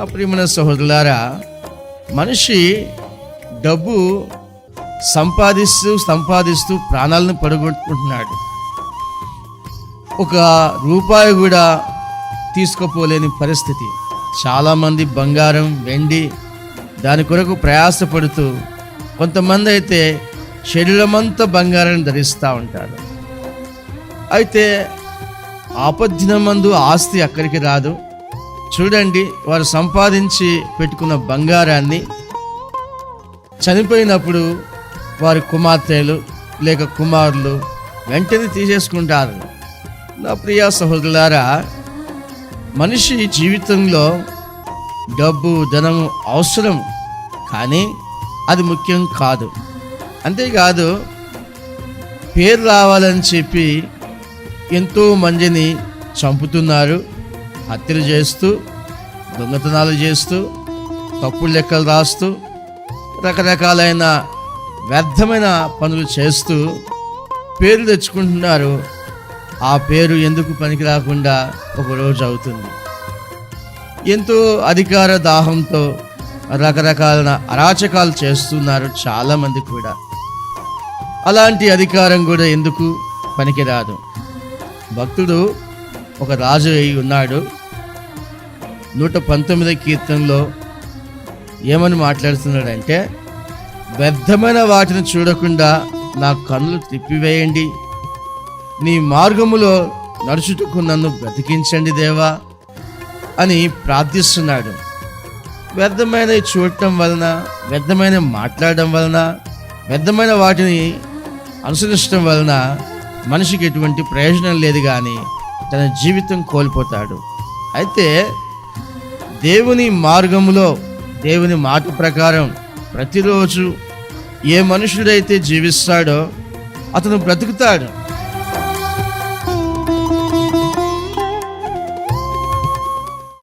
నా ప్రియమైన సహోదరులారా మనిషి డబ్బు సంపాదిస్తూ సంపాదిస్తూ ప్రాణాలను పడగొట్టుకుంటున్నాడు. ఒక రూపాయి కూడా తీసుకోపోలేని పరిస్థితి. చాలామంది బంగారం వెండి దాని కొరకు ప్రయాసపడుతూ కొంతమంది అయితే శరీరమంతా బంగారాన్ని ధరిస్తూ ఉంటారు. అయితే ఆపద్దినమందు ఆస్తి అక్కడికి రాదు. చూడండి వారు సంపాదించి పెట్టుకున్న బంగారాన్ని చనిపోయినప్పుడు వారి కుమార్తెలు లేక కుమారులు వెంటనే తీసేసుకుంటారు. నా ప్రియ సహోదరులారా మనిషి జీవితంలో డబ్బు ధనము అవసరం కానీ అది ముఖ్యం కాదు. అంతేకాదు పేరు రావాలని చెప్పి ఎంతో మందిని చంపుతున్నారు. హత్యలు చేస్తూ దొంగతనాలు చేస్తూ తప్పుడు లెక్కలు రాస్తూ రకరకాలైన వ్యర్థమైన పనులు చేస్తూ పేరు తెచ్చుకుంటున్నారు. ఆ పేరు ఎందుకు పనికి రాకుండా ఒక రోజు అవుతుంది. ఎంతో అధికార దాహంతో రకరకాల అరాచకాలు చేస్తున్నారు చాలామంది కూడా. అలాంటి అధికారం కూడా ఎందుకు పనికిరాదు భక్తుడు ఒక రాజు అయి ఉన్నాడు. నూట పంతొమ్మిది కీర్తనలో ఏమని మాట్లాడుతున్నాడంటే వ్యర్థమైన వాటిని చూడకుండా నా కన్నులు తిప్పివేయండి. నీ మార్గములో నడుచుటకు నన్ను బ్రతికించండి దేవా అని ప్రార్థిస్తున్నాడు. వ్యర్థమైన చూడటం వలన వ్యర్థమైన మాట్లాడడం వలన వ్యర్థమైన వాటిని అనుసరించడం వలన మనిషికి ఎటువంటి ప్రయోజనం లేదు కానీ తన జీవితం కోల్పోతాడు. అయితే దేవుని మార్గములో దేవుని మాట ప్రకారం ప్రతిరోజు ఏ మనుషుడైతే జీవిస్తాడో అతను బ్రతుకుతాడు.